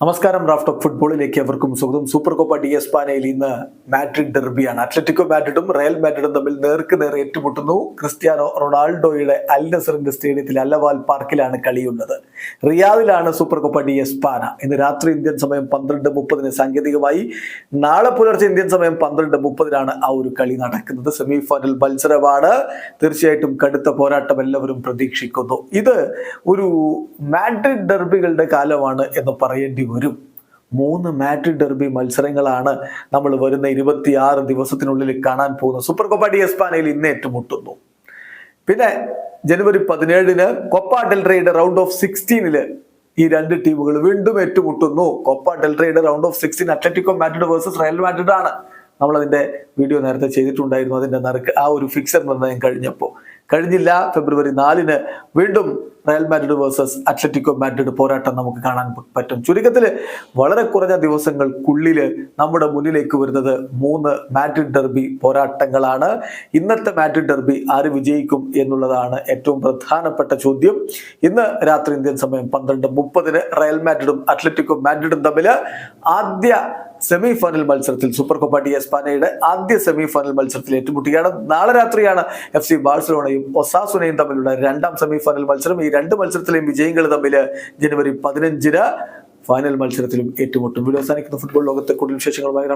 നമസ്കാരം raft of ഫുട്ബോളിലേക്ക് അവർക്കും സുഖം സൂപ്പർ കോപ്പ ഡി എസ്പാനയിൽ ഇന്ന് മാഡ്രിഡ് ഡെർബിയാണ്. അത്ലറ്റിക്കോ മാഡ്രിഡും റയൽ മാഡ്രിഡും തമ്മിൽ നേർക്ക് നേർ ഏറ്റുമുട്ടുന്നു. ക്രിസ്ത്യാനോ റൊണാൾഡോയുടെ അൽ നസറിന്റെ സ്റ്റേഡിയത്തിൽ അല്ലവാൽ പാർക്കിലാണ് കളിയുള്ളത്. റിയാദിലാണ് സൂപ്പർ കോപ്പ ഡി എസ്പാന ഇന്ന് രാത്രി ഇന്ത്യൻ സമയം പന്ത്രണ്ട് മുപ്പതിന് സാങ്കേതികമായി. നാളെ പുലർച്ചെ ഇന്ത്യൻ സമയം പന്ത്രണ്ട് മുപ്പതിനാണ് ആ ഒരു കളി നടക്കുന്നത്. സെമി ഫൈനൽ മത്സരമാണ്. തീർച്ചയായിട്ടും കടുത്ത പോരാട്ടം എല്ലാവരും പ്രതീക്ഷിക്കുന്നു. ഇത് ഒരു മാഡ്രിഡ് ഡെർബികളുടെ കാലമാണ് എന്ന് പറയേണ്ടി വരും. മൂന്ന് മാഡ്രിഡ് ഡെർബി മത്സരങ്ങളാണ് നമ്മൾ വരുന്ന ഇരുപത്തിയാറ് ദിവസത്തിനുള്ളിൽ കാണാൻ പോകുന്നത്. സൂപ്പർ കോപ്പ ഡി എസ്പാനയിൽ ഇന്ന് ഏറ്റുമുട്ടുന്നു. പിന്നെ ജനുവരി പതിനേഴിന് കൊപ്പ ഡെൽറയുടെ റൗണ്ട് ഓഫ് സിക്സ്റ്റീനിൽ ഈ രണ്ട് ടീമുകൾ വീണ്ടും ഏറ്റുമുട്ടുന്നു. Copa ഡെൽറയുടെ round of sixteen Atletico Madrid versus Real Madrid ആണ്. നമ്മൾ അതിന്റെ വീഡിയോ നേരത്തെ ചെയ്തിട്ടുണ്ടായിരുന്നു. അതിന്റെ നറുക്ക് ആ ഒരു ഫിക്സർ നിർണയം കഴിഞ്ഞപ്പോൾ. കഴിഞ്ഞില്ല. ഫെബ്രുവരി നാലിന് വീണ്ടും Real Madrid versus Atletico Madrid പോരാട്ടം നമുക്ക് കാണാൻ പറ്റും. ചുരുക്കത്തിൽ വളരെ കുറഞ്ഞ ദിവസങ്ങൾക്കുള്ളിൽ നമ്മുടെ മുന്നിലേക്ക് വരുന്നത് മൂന്ന് മാഡ്രിഡ് ഡെർബി പോരാട്ടങ്ങളാണ്. ഇന്നത്തെ മാഡ്രിഡ് ഡെർബി ആര് വിജയിക്കും എന്നുള്ളതാണ് ഏറ്റവും പ്രധാനപ്പെട്ട ചോദ്യം. ഇന്ന് രാത്രി ഇന്ത്യൻ സമയം പന്ത്രണ്ട് മുപ്പതിന് റയൽ മാഡ്രിഡും അത്ലറ്റിക്കോ മാഡ്രിഡും തമ്മിൽ ആദ്യ സെമി ഫൈനൽ മത്സരത്തിൽ സൂപ്പർ കോപ്പ ഡി എസ്പാനയുടെ ആദ്യ സെമി ഫൈനൽ മത്സരത്തിൽ ഏറ്റുമുട്ടുകയാണ്. നാളെ രാത്രിയാണ് എഫ് സി ബാഴ്സലോണയും ഒസാസുനയും തമ്മിലുള്ള രണ്ടാം സെമി ഫൈനൽ മത്സരം. ഈ രണ്ട് മത്സരത്തിലെയും വിജയങ്ങൾ തമ്മിൽ ജനുവരി പതിനഞ്ചിന് ഫൈനൽ മത്സരത്തിലും ഏറ്റുമുട്ടും. വീഡിയോ അവസാനിക്കുന്ന. ഫുട്ബോൾ ലോകത്തെ കൂടുതൽ വിശേഷങ്ങളുമായി